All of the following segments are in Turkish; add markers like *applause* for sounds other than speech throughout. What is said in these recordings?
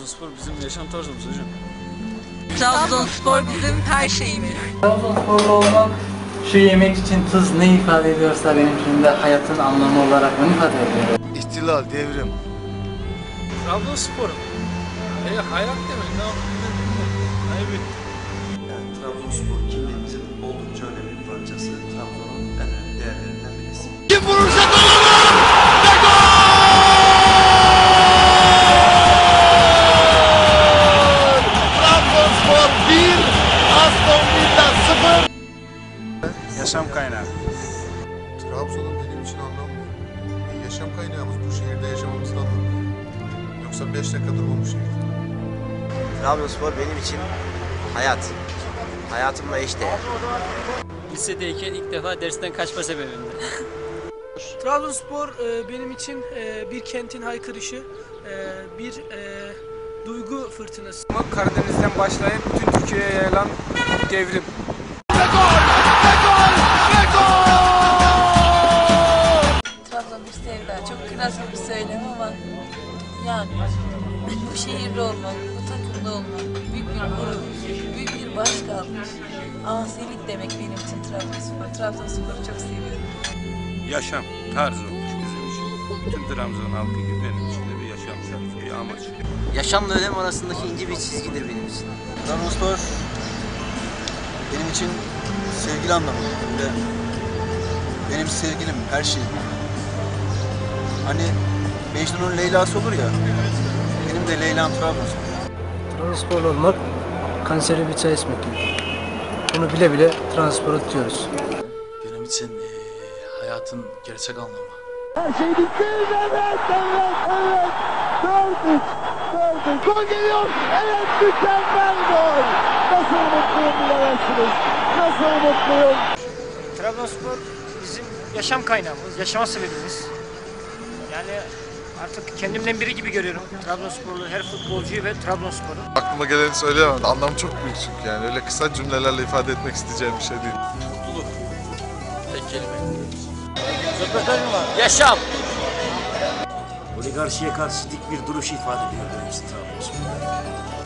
Trabzonspor bizim yaşam tarzımız hocam. Trabzonspor bizim her şeyimiz. Trabzonsporlu olmak şu yemek için tuz ne ifade ediyorsa benim için de hayatın anlamı olarak onu ifade ediyor. İhtilal, devrim. Trabzonspor. E hayat demek ne yapayım? Ayıp Yani Trabzonspor kimliğimizin Yaşam kaynağı. Trabzon'un benim için anlamı e, yaşam kaynağımız bu şehirde yaşamamızın anlamı. Yoksa 5 dakika durmam bu şehirde. Trabzonspor benim için hayat. Hayatımla eşdeğer. Lisedeyken ilk defa dersten kaçma sebebimdi. *laughs* Trabzonspor e, benim için e, bir kentin haykırışı, e, bir e, duygu fırtınası. Karadeniz'den başlayıp bütün Türkiye'ye yayılan devrim. Sevda. Çok kıraslı bir söylem ama yani bu şehirde olmak, bu takımda olmak büyük bir gurur, büyük bir başkaldırış. Asilik demek benim için Trabzonspor. Trabzonspor'u çok seviyorum. yaşam tarzı olmuş bizim için. Tüm Trabzon halkı gibi benim için de bir yaşam tarzı, bir amaç. Yaşamla ölüm arasındaki ince bir çizgidir benim için. Trabzonspor benim için sevgili anlamı ve benim sevgilim, her şeyim. Hani Mecnun'un Leyla'sı olur ya, benim de Leyla'm Trabzonspor. Trabzonsporlu olmak kanseri bir çay içmek gibi. Bunu bile bile transporu tutuyoruz. Benim için hayatın gerçek anlamı. Gol geliyor, evet mükemmel gol. Nasıl mutluyum bilemezsiniz, nasıl mutluyum. Trabzonspor bizim yaşam kaynağımız, yaşama sebebimiz. Yani artık kendimden biri gibi görüyorum Trabzonsporlu her futbolcuyu ve Trabzonspor'u. Aklıma geleni söyleyemem. Anlamı çok büyük çünkü yani. Öyle kısa cümlelerle ifade etmek isteyeceğim bir şey değil. Mutluluk. Tek kelime. Yaşam! Oligarşiye karşı dik bir duruş ifade ediyor Trabzonspor. Trabzonspor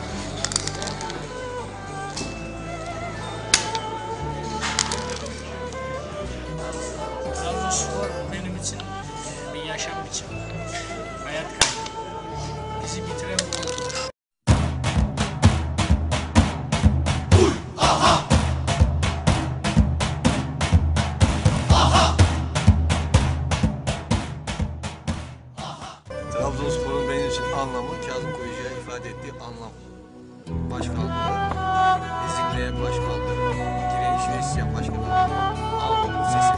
Bizi bitiren bu oldu. Trabzonspor'un benim için anlamı Kazım Koyucu'ya ifade ettiği anlam. Başkaldırı, ezikliğe başkaldırı, direğiş ve isyan başkaldırı. Anlamın sesi.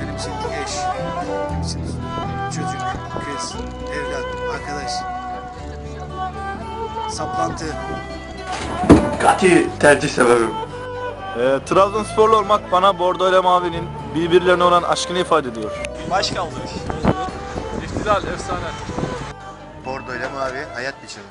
Benim için eş, benim için çocuk, kız, evlat, arkadaş. Saplantı. Kati tercih sebebim. Ee, Trabzonsporlu olmak bana Bordo ile Mavi'nin birbirlerine olan aşkını ifade ediyor. İhtilal efsane. Bordo ile mavi hayat biçimi.